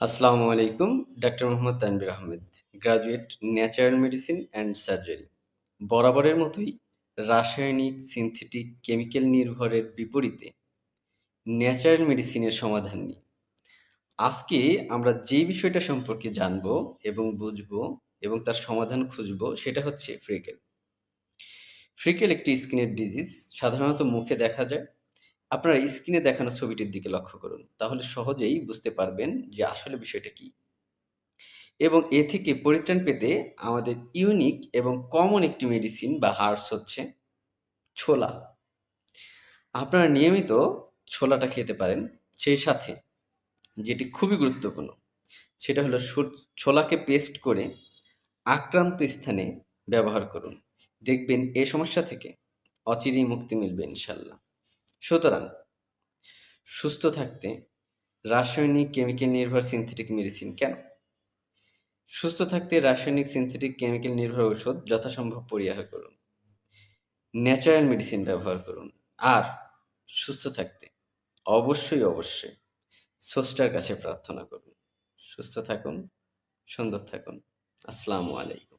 আসসালামু আলাইকুম, doctor Mohammad Tanvir Ahmed, graduate natural medicine and surgery. বরাবরের মতোই রাসায়নিক, সিনথেটিক, কেমিক্যাল নির্ভরের বিপরীতে ন্যাচারাল মেডিসিনের সমাধান নিই। আজকে আমরা যে বিষয়টা সম্পর্কে জানব এবং বুঝব এবং তার সমাধান খুঁজব সেটা হচ্ছে ফ্রিকেল। ফ্রিকেল একটি স্কিনের ডিজিজ, সাধারণত মুখে দেখা যায় আপনার স্ক্রিনে দেখানো ছবিটির দিকে লক্ষ্য করুন, তাহলে সহজেই বুঝতে পারবেন যে আসলে বিষয়টা কি। এবং এ থেকে পরিত্রাণ পেতে আমাদের ইউনিক এবং কমন একটি মেডিসিন বা হার্বস হচ্ছে ছোলা। আপনারা নিয়মিত ছোলাটা খেতে পারেন, সেই সাথে যেটি খুবই গুরুত্বপূর্ণ, সেটা হলো ছোলাকে পেস্ট করে আক্রান্ত স্থানে ব্যবহার করুন। দেখবেন এ সমস্যা থেকে অচিরেই মুক্তি মিলবে ইনশাল্লাহ। সুতরাং, সুস্থ থাকতে রাসায়নিক কেমিক্যাল নির্ভর সিনথেটিক মেডিসিন কেন? সুস্থ থাকতে রাসায়নিক সিনথেটিক কেমিক্যাল নির্ভর ঔষধ যথাসম্ভব পরিহার করুন। ন্যাচারাল মেডিসিন ব্যবহার করুন। আর সুস্থ থাকতে অবশ্যই অবশ্যই স্রষ্টার কাছে প্রার্থনা করুন। সুস্থ থাকুন, সুন্দর থাকুন। আসসালামু আলাইকুম।